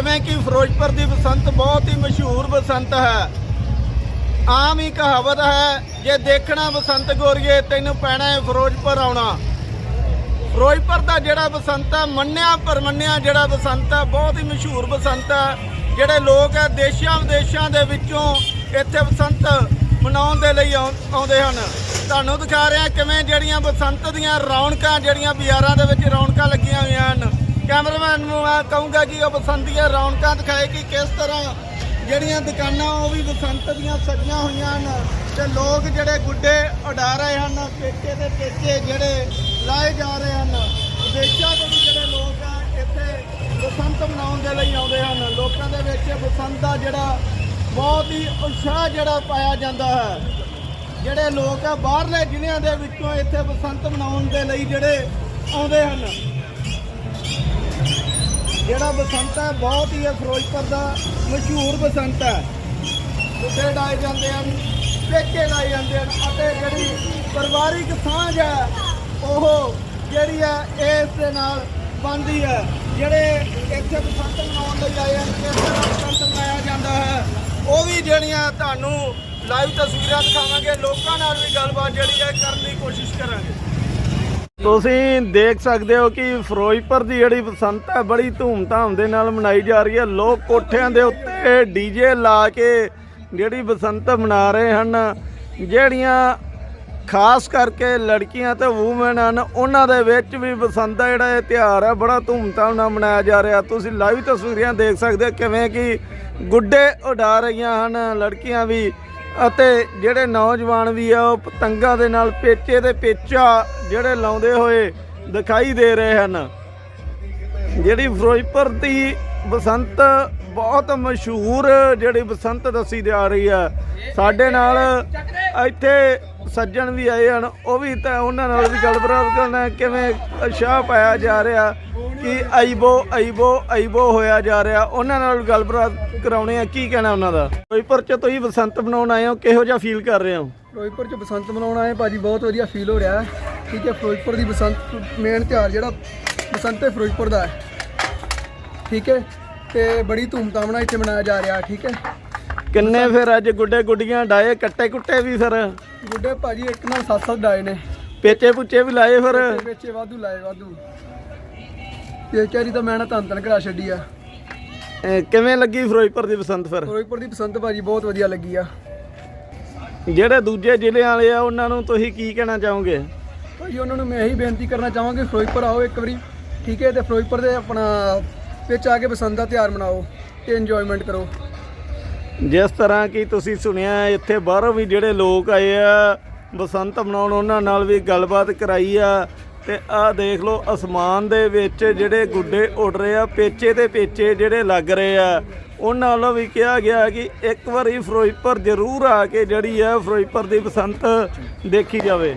ਜਿਵੇਂ ਕਿ ਫਿਰੋਜ਼ਪੁਰ ਦੀ ਬਸੰਤ ਬਹੁਤ ਹੀ ਮਸ਼ਹੂਰ ਬਸੰਤ ਹੈ। ਆਮ ਹੀ ਕਹਾਵਤ ਹੈ, ਜੇ ਦੇਖਣਾ ਬਸੰਤ ਗੋਰੀਏ, ਤੈਨੂੰ ਪੈਣਾ ਹੈ ਫਿਰੋਜ਼ਪੁਰ ਆਉਣਾ। ਫਿਰੋਜ਼ਪੁਰ ਦਾ ਜਿਹੜਾ ਬਸੰਤ ਹੈ, ਮੰਨਿਆ ਪਰਮੰਨਿਆ ਜਿਹੜਾ ਬਸੰਤ ਹੈ, ਬਹੁਤ ਹੀ ਮਸ਼ਹੂਰ ਬਸੰਤ ਹੈ। ਜਿਹੜੇ ਲੋਕ ਹੈ, ਦੇਸ਼ਾਂ ਵਿਦੇਸ਼ਾਂ ਦੇ ਵਿੱਚੋਂ ਇੱਥੇ ਬਸੰਤ ਮਨਾਉਣ ਦੇ ਲਈ ਆਉਂ- ਆਉਂਦੇ ਹਨ। ਤੁਹਾਨੂੰ ਦਿਖਾ ਰਿਹਾ ਕਿਵੇਂ ਜਿਹੜੀਆਂ ਬਸੰਤ ਦੀਆਂ ਰੌਣਕਾਂ, ਜਿਹੜੀਆਂ ਬਾਜ਼ਾਰਾਂ ਦੇ ਵਿੱਚ ਰੌਣਕਾਂ ਲੱਗੀਆਂ ਹੋਈਆਂ ਹਨ। ਕੈਮਰਾਮੈਨ ਨੂੰ ਮੈਂ ਕਹੂੰਗਾ ਕਿ ਉਹ ਬਸੰਤ ਦੀਆਂ ਰੌਣਕਾਂ ਦਿਖਾਏ ਕਿ ਕਿਸ ਤਰ੍ਹਾਂ ਜਿਹੜੀਆਂ ਦੁਕਾਨਾਂ ਉਹ ਵੀ ਬਸੰਤ ਦੀਆਂ ਸਜੀਆਂ ਹੋਈਆਂ ਹਨ ਤੇ ਲੋਕ ਜਿਹੜੇ ਗੁੱਡੇ ਉਡਾ ਰਹੇ ਹਨ, ਪੇਕੇ ਤੇ ਪੇਕੇ ਜਿਹੜੇ ਲਾਏ ਜਾ ਰਹੇ ਹਨ। ਵਿਦੇਸ਼ਾਂ ਤੋਂ ਵੀ ਜਿਹੜੇ ਲੋਕ ਆ, ਇੱਥੇ ਬਸੰਤ ਮਨਾਉਣ ਦੇ ਲਈ ਆਉਂਦੇ ਹਨ। ਲੋਕਾਂ ਦੇ ਵਿੱਚ ਬਸੰਤ ਦਾ ਜਿਹੜਾ ਬਹੁਤ ਹੀ ਉਤਸ਼ਾਹ ਜਿਹੜਾ ਪਾਇਆ ਜਾਂਦਾ ਹੈ। ਜਿਹੜੇ ਲੋਕ ਆ, ਬਾਹਰਲੇ ਜ਼ਿਲ੍ਹਿਆਂ ਦੇ ਵਿੱਚੋਂ ਇੱਥੇ ਬਸੰਤ ਮਨਾਉਣ ਦੇ ਲਈ ਜਿਹੜੇ ਆਉਂਦੇ ਹਨ। ਜਿਹੜਾ ਬਸੰਤ ਹੈ, ਬਹੁਤ ਹੀ ਹੈ ਫਿਰੋਜ਼ਪੁਰ ਦਾ ਮਸ਼ਹੂਰ ਬਸੰਤ ਹੈ। ਬੁੱਢੇ ਲਾਏ ਜਾਂਦੇ ਹਨ, ਪੇਕੇ ਲਾਏ ਜਾਂਦੇ ਹਨ ਅਤੇ ਜਿਹੜੀ ਪਰਿਵਾਰਿਕ ਸਾਂਝ ਹੈ, ਉਹ ਜਿਹੜੀ ਹੈ, ਇਸ ਦੇ ਨਾਲ ਬਣਦੀ ਹੈ। ਜਿਹੜੇ ਇੱਥੇ ਬਸੰਤ ਮਨਾਉਣ ਲਈ ਆਏ ਹਨ ਕਿਸ ਤਰ੍ਹਾਂ ਬਸੰਤ ਮਨਾਇਆ ਜਾਂਦਾ ਹੈ। ਉਹ ਵੀ ਜਿਹੜੀਆਂ ਤੁਹਾਨੂੰ ਲਾਈਵ ਤਸਵੀਰਾਂ ਦਿਖਾਵਾਂਗੇ, ਲੋਕਾਂ ਨਾਲ ਵੀ ਗੱਲਬਾਤ ਜਿਹੜੀ ਹੈ ਕਰਨ ਦੀ ਕੋਸ਼ਿਸ਼ ਕਰਾਂਗੇ। ਤੁਸੀਂ ਦੇਖ ਸਕਦੇ ਹੋ ਕਿ ਫਿਰੋਜ਼ਪੁਰ ਦੀ ਜਿਹੜੀ ਬਸੰਤ ਹੈ, ਬੜੀ ਧੂਮ-ਧਾਮ ਦੇ ਨਾਲ ਮਨਾਈ ਜਾ ਰਹੀ ਹੈ। ਲੋਕ ਕੋਠਿਆਂ ਦੇ ਉੱਤੇ ਡੀਜੇ ਲਾ ਕੇ ਜਿਹੜੀ ਬਸੰਤ ਮਨਾ ਰਹੇ ਹਨ। ਜਿਹੜੀਆਂ ਖਾਸ ਕਰਕੇ ਲੜਕੀਆਂ ਤੇ ਵੂਮਨ ਹਨ, ਉਹਨਾਂ ਦੇ ਵਿੱਚ ਵੀ ਬਸੰਤ ਦਾ ਜਿਹੜਾ ਇਹ ਤਿਉਹਾਰ ਹੈ, ਬੜਾ ਧੂਮ-ਧਾਮ ਨਾਲ ਮਨਾਇਆ ਜਾ ਰਿਹਾ। ਤੁਸੀਂ ਲਾਈਵ ਤਸਵੀਰਾਂ ਦੇਖ ਸਕਦੇ ਹੋ ਕਿਵੇਂ ਕਿ ਗੁੱਡੇ ਉਡਾ ਰਹੀਆਂ ਹਨ। ਲੜਕੀਆਂ ਵੀ ਅਤੇ ਜਿਹੜੇ ਨੌਜਵਾਨ ਵੀ ਆ, ਉਹ ਪਤੰਗਾਂ ਦੇ ਨਾਲ ਪੇਚੇ ਤੇ ਪੇਚਾ ਜਿਹੜੇ ਲਾਉਂਦੇ ਹੋਏ ਦਿਖਾਈ ਦੇ ਰਹੇ ਹਨ। ਜਿਹੜੀ ਫਿਰੋਜ਼ਪੁਰ ਦੀ ਬਸੰਤ ਬਹੁਤ ਮਸ਼ਹੂਰ ਜਿਹੜੀ ਬਸੰਤ ਦੱਸੀ ਜਾ ਰਹੀ ਹੈ ਸਾਡੇ ਨਾਲ ਇੱਥੇ ਸੱਜਣ ਵੀ ਆਏ ਹਨ, ਉਹ ਵੀ ਤਾਂ ਉਹਨਾਂ ਨਾਲ ਵੀ ਗੱਲਬਾਤ ਕਰਨਾ ਕਿਵੇਂ ਉਤਸ਼ਾਹ ਪਾਇਆ ਜਾ ਰਿਹਾ, ਕਿ ਆਈਬੋ ਆਈਬੋ ਆਈਬੋ ਹੋਇਆ ਜਾ ਰਿਹਾ, ਉਹਨਾਂ ਨਾਲ ਗੱਲਬਾਤ ਕਰਾਉਣੇ ਆ ਕੀ ਕਹਿਣਾ ਉਹਨਾਂ ਦਾ? ਫਿਰੋਜ਼ਪੁਰ ਚ ਤੁਸੀਂ ਬਸੰਤ ਮਨਾਉਣ ਆਏ ਹੋ ਕਿਹੋ ਜਿਹਾ ਫੀਲ ਕਰ ਰਹੇ ਹੋ? ਫਿਰੋਜ਼ਪੁਰ ਚ ਬਸੰਤ ਮਨਾਉਣ ਆਏ ਭਾਜੀ ਬਹੁਤ ਵਧੀਆ ਫੀਲ ਹੋ ਰਿਹਾ। ਠੀਕ ਹੈ ਫਿਰੋਜ਼ਪੁਰ ਦੀ ਬਸੰਤ ਮੇਨ ਤਿਉਹਾਰ ਜਿਹੜਾ ਬਸੰਤ ਹੈ ਫਿਰੋਜ਼ਪੁਰ ਦਾ ਹੈ। ਠੀਕ ਹੈ ਤੇ ਬੜੀ ਧੂਮਧਾਮ ਨਾਲ ਇੱਥੇ ਮਨਾਇਆ ਜਾ ਰਿਹਾ ਠੀਕ ਹੈ। ਕਿੰਨੇ ਫਿਰ ਅੱਜ ਗੁੱਡੇ ਗੁੱਡੀਆਂ ਡਾਏ ਕੱਟੇ ਕੁੱਟੇ ਵੀ ਫਿਰ? ਗੁੱਡੇ ਭਾਜੀ ਇੱਕ ਨਾਲ ਸੱਤ ਸੱਤ ਡਾਏ ਨੇ। ਪੇਚੇ ਪੁੱਚੇ ਵੀ ਲਾਏ ਫਿਰ? ਤੇ ਵਿੱਚ ਵਾਧੂ ਲਾਏ ਵਾਧੂ। ਇਹ ਚਾਰੀ ਤਾਂ ਮੈਂ ਨਾ ਧੰਨ ਧੰਨ ਕਰਾ ਛੱਡੀ ਆ। ਅਹ ਕਿਵੇਂ ਲੱਗੀ ਫਿਰੋਜ਼ਪੁਰ ਦੀ ਬਸੰਤ ਫਿਰ? ਫਿਰੋਜ਼ਪੁਰ ਦੀ ਬਸੰਤ ਭਾਜੀ ਬਹੁਤ ਵਧੀਆ ਲੱਗੀ ਆ। ਜਿਹੜੇ ਦੂਜੇ ਜ਼ਿਲ੍ਹਿਆਂ ਵਾਲੇ ਆ ਉਹਨਾਂ ਨੂੰ ਤੁਸੀਂ ਕੀ ਕਹਿਣਾ ਚਾਹੋਗੇ? ਭਾਜੀ ਉਹਨਾਂ ਨੂੰ ਮੈਂ ਇਹੀ ਬੇਨਤੀ ਕਰਨਾ ਚਾਹਾਂਗਾ ਫਿਰੋਜ਼ਪੁਰ ਆਓ ਇੱਕ ਵਾਰੀ ਠੀਕ ਹੈ? ਤੇ ਫਿਰੋਜ਼ਪੁਰ ਦੇ ਆਪਣਾ ਵਿੱਚ ਆ ਕੇ ਬਸੰਤ ਦਾ ਤਿਉਹਾਰ ਮਨਾਓ ਤੇ ਇੰਜੋਇਮੈਂਟ ਕਰੋ। ਜਿਸ ਤਰ੍ਹਾਂ ਕਿ ਤੁਸੀਂ ਸੁਣਿਆ ਇੱਥੇ ਬਾਹਰੋਂ ਵੀ ਜਿਹੜੇ ਲੋਕ ਆਏ ਆ ਬਸੰਤ ਮਨਾਉਣ ਉਹਨਾਂ ਨਾਲ ਵੀ ਗੱਲਬਾਤ ਕਰਾਈ ਆ। ਤੇ ਆਹ ਦੇਖ ਲਓ ਅਸਮਾਨ ਦੇ ਵਿੱਚ ਜਿਹੜੇ ਗੁੱਡੇ ਉੱਡ ਰਹੇ ਆ, ਪੇਚੇ ਤੇ ਪੇਚੇ ਜਿਹੜੇ ਲੱਗ ਰਹੇ ਆ। ਉਹਨਾਂ ਵੱਲੋਂ ਵੀ ਕਿਹਾ ਗਿਆ ਕਿ ਇੱਕ ਵਾਰੀ ਫਿਰੋਜ਼ਪੁਰ ਜ਼ਰੂਰ ਆ ਕੇ ਜਿਹੜੀ ਆ ਫਿਰੋਜ਼ਪੁਰ ਦੀ ਬਸੰਤ ਦੇਖੀ ਜਾਵੇ।